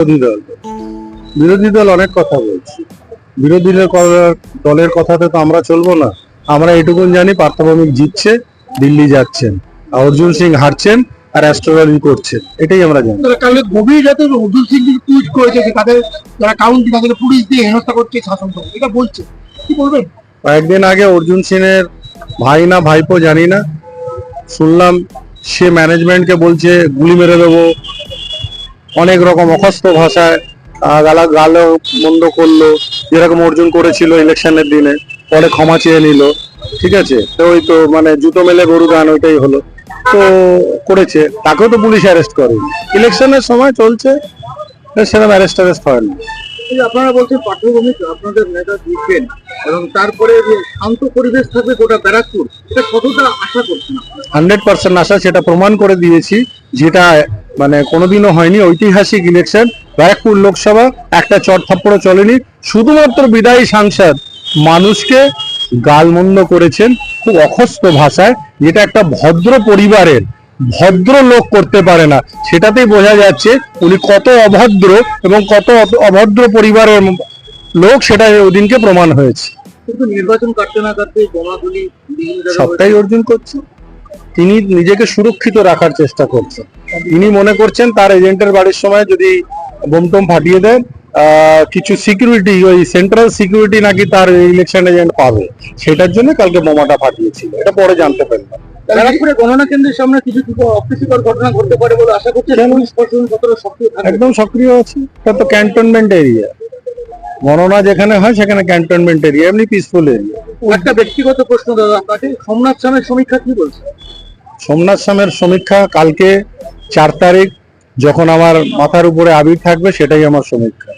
বিরোধী দল। বিরোধী দল অনেক কথা বলছে। বিরোধী দলের কথাতে তো আমরা চলবো না। আমরা এটুকুন জানি পার্থভৌমিক জিতছে দিল্লি যাচ্ছেন। অর্জুন সিং হারছেন আর অ্যাস্ট্রোলজি করছেন। এটাই আমরা জানি। তারা কালকে গভীর রাতে অর্জুন সিং টুইট করেছে যে তাদের যারা কাউন্টি তাদেরকে পুলিশ দিয়ে হেনস্থা করছে শাসনতন্ত্র এটা বলছে। কি বলবেন? কয়েকদিন আগে অর্জুন সিং এর ভাই না ভাইপো জানি না। শুনলাম সে ম্যানেজমেন্টকে বলছে গুলি মেরে দেবো অনেক রকম অখস্ত ভাষায় গালা গালো মন্দ করল যেরকম অর্জুন করেছিল ইলেকশনের দিনে পরে ক্ষমা চেয়ে নিল ঠিক আছে? তো ওই তো মানে জুতো মেলে গরু গান ওইটাই হলো। তো করেছে তাকেও তো পুলিশ অ্যারেস্ট করে। ইলেকশনের সময় চলছে সেরকম অ্যারেস্ট অ্যারেস্ট হয় না। আপনারা বলছেন পাঠ্যভূমি আপনাদের নেতা জিতবেন এবং তারপরে যে শান্ত পরিবেশ থাকবে গোটা ব্যারাকপুর এটা কতটা আশা করছেন হান্ড্রেড পার্সেন্ট আশা সেটা প্রমাণ করে দিয়েছি যেটা মানে কোনোদিনও হয়নি ঐতিহাসিক ইলেকশন। ব্যারাকপুর লোকসভা একটা চট থাপ্পড়ও চলেনি। শুধুমাত্র বিদায়ী সাংসদ মানুষকে গালমন্দ করেছেন খুব অখস্ত ভাষায় যেটা একটা ভদ্র পরিবারের ভদ্র লোক করতে পারে না। সেটাতেই বোঝা যাচ্ছে উনি কত অভদ্র এবং কত অভদ্র পরিবারের লোক সেটা ওদিনকে প্রমাণ হয়েছে। কিন্তু নির্বাচন কাটতে না কাটতে সবটাই অর্জন করছে। তিনি নিজেকে সুরক্ষিত রাখার চেষ্টা করছেন। তিনি মনে করছেন তার এজেন্টের বাড়ির সময় যদি বোমটোম ফাটিয়ে দেন কিছু সিকিউরিটি ওই সেন্ট্রাল সিকিউরিটি নাকি তার ইলেকশন এজেন্ট পাবে। সেটার জন্য কালকে বোমাটা ফাটিয়েছিল। এটা পরে জানতে পারলাম ব্যারাকপুরে গণনা কেন্দ্রের সামনে কিছু কিছু অপ্রীতিকর ঘটনা ঘটতে পারে বলে আশা করছেন পুলিশ প্রশাসন কতটা সক্রিয় একদম সক্রিয় আছে। এটা তো ক্যান্টনমেন্ট এরিয়া গণনা যেখানে হয় সেখানে ক্যান্টনমেন্ট এরিয়া এমনি পিসফুল এরিয়া একটা ব্যক্তিগত প্রশ্ন দাদা আপনাকে। সোমনাথ স্বামীর সমীক্ষা কি বলছে? সোমনাথ স্বামের সমীক্ষা কালকে চার তারিখ, যখন আমার মাথার উপরে আবির থাকবে, সেটাই আমার সমীক্ষা।